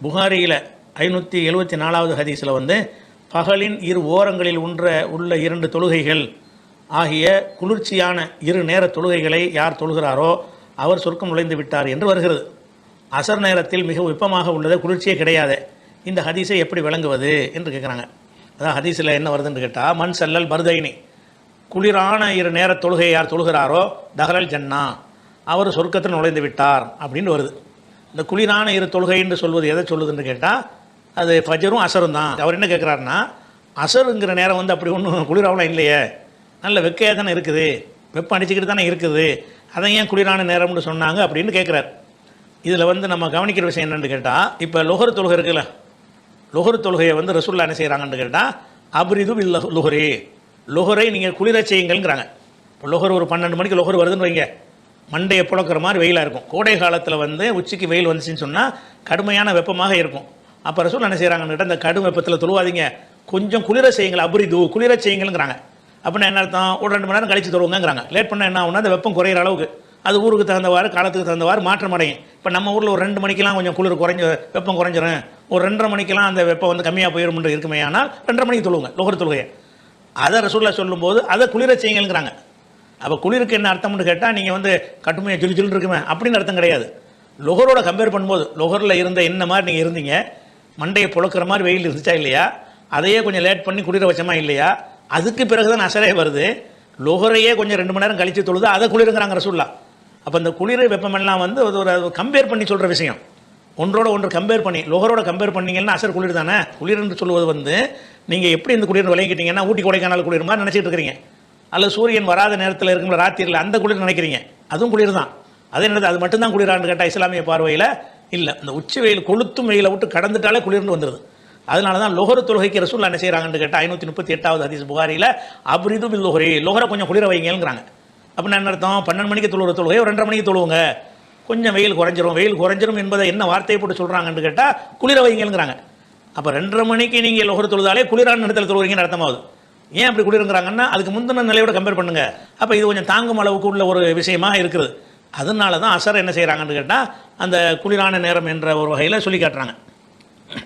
புகாரியில் ஐநூற்றி எழுபத்தி நாலாவது ஹதீஸில் வந்து பகலின் இரு ஓரங்களில் உன்ற உள்ள இரண்டு தொழுகைகள் ஆகிய குளிர்ச்சியான இரு நேர தொழுகைகளை யார் தொழுகிறாரோ அவர் சொர்க்கம் நுழைந்து விட்டார் என்று வருகிறது. அசர் நேரத்தில் மிக வெப்பமாக உள்ளது குளிர்ச்சியே கிடையாது. இந்த ஹதீஸை எப்படி விளங்குவது என்று கேட்குறாங்க அதான் ஹதீஸில் என்ன வருதுன்னு கேட்டால் மண் செல்லல் பர்தைனி குளிரான இரு நேர தொழுகை யார் தொழுகிறாரோ தஹரல் ஜன்னா அவர் சொர்க்கத்தில் நுழைந்து விட்டார் அப்படின்னு வருது. இந்த குளிரான இரு தொழுகைன்னு சொல்வது எதை சொல்லுதுன்னு கேட்டால் அது ஃபஜரும் அசரும் தான். அவர் என்ன கேட்குறாருன்னா அசருங்கிற நேரம் வந்து அப்படி ஒன்றும் குளிராவெலாம் இல்லையே. நல்ல வெக்கையாக தானே இருக்குது. வெப்பம் அடிச்சுக்கிட்டு தானே இருக்குது. அதை ஏன் குளிரான நேரம்னு சொன்னாங்க அப்படின்னு கேட்குறாரு இதில் வந்து நம்ம கவனிக்கிற விஷயம் என்னென்னு கேட்டால் இப்போ லொஹர் தொழுகை இருக்குல்ல. லொஹர் தொழுகையை வந்து ரசுல்லா என்ன செய்கிறாங்கன்னு கேட்டால் அப்ரிது வில் லுகரே லுகரை நீங்கள் குளிர செய்யுங்கள்ங்கிறாங்க. இப்போ லொஹர் ஒரு பன்னெண்டு மணிக்கு லொஹர் வருதுன்னு வைங்க. மண்டையை புழக்கிற மாதிரி வெயிலாக இருக்கும். கோடை காலத்தில் வந்து உச்சிக்கு வெயில் வந்துச்சுன்னு சொன்னால் கடுமையான வெப்பமாக இருக்கும். அப்போ ரசூல் என்ன செய்கிறாங்கன்னு கேட்டால் இந்த கடும் வெப்பத்தில் தொழுவாதீங்க. கொஞ்சம் குளிர செய்யுங்கள் அபுரிது குளிர செய்யுங்கள்ங்கிறாங்க. அப்படின்னா என்ன அர்த்தம்? ஒரு ரெண்டு மணி நேரம் கழிச்சு தொழுவுங்கிறாங்க லேட் பண்ண என்ன ஆகும்னா அந்த வெப்பம் குறையிற அளவுக்கு. அது ஊருக்கு தகுந்தவாறு காலத்துக்கு தகுந்தவாறு மாற்றம் அடையும். இப்போ நம்ம ஊரில் ஒரு ரெண்டு மணிக்கெல்லாம் கொஞ்சம் குளிர் குறைஞ்ச வெப்பம் குறைஞ்சிரும். ஒரு ரெண்டரை மணிக்கெலாம் அந்த வெப்பம் வந்து கம்மியாக போயிடும் இருக்குமே ஆனால் ரெண்டரை மணிக்கு தொழுவுங்க லோகர் தொழுகையை. அதை ரசூல்லா சொல்லும்போது அதை குளிர செய்யுங்கிறாங்க அப்போ குளிருக்கு என்ன அர்த்தம்னு கேட்டால் நீங்கள் வந்து கட்டுமையாக ஜிலு ஜில் இருக்குமே அப்படின்னு அர்த்தம் கிடையாது. லுகரோட கம்பேர் பண்ணும்போது லுகரில் இருந்த என்ன மாதிரி நீங்கள் இருந்தீங்க மண்டையை புழக்கிற மாதிரி வெயில் இருந்துச்சா இல்லையா? அதையே கொஞ்சம் லேட் பண்ணி குளிர வச்சமா இல்லையா? அதுக்கு பிறகு தான் அசரே வருது. லுகரையே கொஞ்சம் ரெண்டு மணி நேரம் கழித்து தொழுது அதை குளிருங்கிறாங்க ரசூல்லா. அப்போ இந்த குளிர் வெப்பமெல்லாம் வந்து அது ஒரு கம்பேர் பண்ணி சொல்கிற விஷயம். ஒன்றோட ஒன்று கம்பேர் பண்ணி லோகரோட கம்பேர் பண்ணிங்கன்னா அசர் குளிர் தானே? குளிர்னு சொல்லுவது சொல்வது வந்து நீங்கள் எப்படி இந்த குளிர் விளங்கிட்டீங்கன்னா ஊட்டி கொடைக்கானல் குளிர் மாதிரி நினச்சிட்டு இருக்கிறீங்க. அல்லது சூரியன் வராத நேரத்தில் இருக்கும்போது ராத்திரியில் அந்த குளிர் நினைக்கிறீங்க. அதுவும் குளிர் தான். அது என்னது? அது மட்டும்தான் குளிரான்னு கேட்டால் இஸ்லாமிய பார்வையில் இல்லை. இந்த உச்சி வெயில் கொளுத்தும் வெயிலை விட்டு கடந்துட்டாலே குளிர்னு வந்துடுது அதனால தான் லோகர தொழுகைக்கு ரசூல் என்ன செய்கிறாங்கன்னு கேட்டால் ஐநூற்றி முப்பத்தி எட்டாவது ஹதீஸ் புகாரியில் அப்ரிது பில் லோஹரி லோகரை கொஞ்சம் குளிர வைங்கிறாங்க அப்படின்னா என்ன அர்த்தம்? பன்னெண்டு மணிக்கு தொழுகிற தொழுகை ஒரு ரெண்டரை மணிக்கு தொழுவுங்க. கொஞ்சம் வெயில் குறைஞ்சிரும். வெயில் குறைஞ்சிரும் என்பதை என்ன வார்த்தையை போட்டு சொல்கிறாங்கன்னு கேட்டால் குளிர வைங்கங்கிறாங்க அப்போ ரெண்டரை மணிக்கு நீங்கள் லோகர தொழுதாலே குளிரான இடத்துல தொழுவீங்கன்னு அர்த்தமாகுது ஏன் அப்படி குடியிருக்கிறாங்கன்னா அதுக்கு முந்தின நிலையோட கம்பேர் பண்ணுங்க. அப்போ இது கொஞ்சம் தாங்கும் அளவுக்கு உள்ள ஒரு விஷயமா இருக்குது. அதனால தான் அசர் என்ன செய்கிறாங்கன்னு கேட்டால் அந்த குளிரான நேரம் என்ற ஒரு வகையில் சொல்லி காட்டுறாங்க.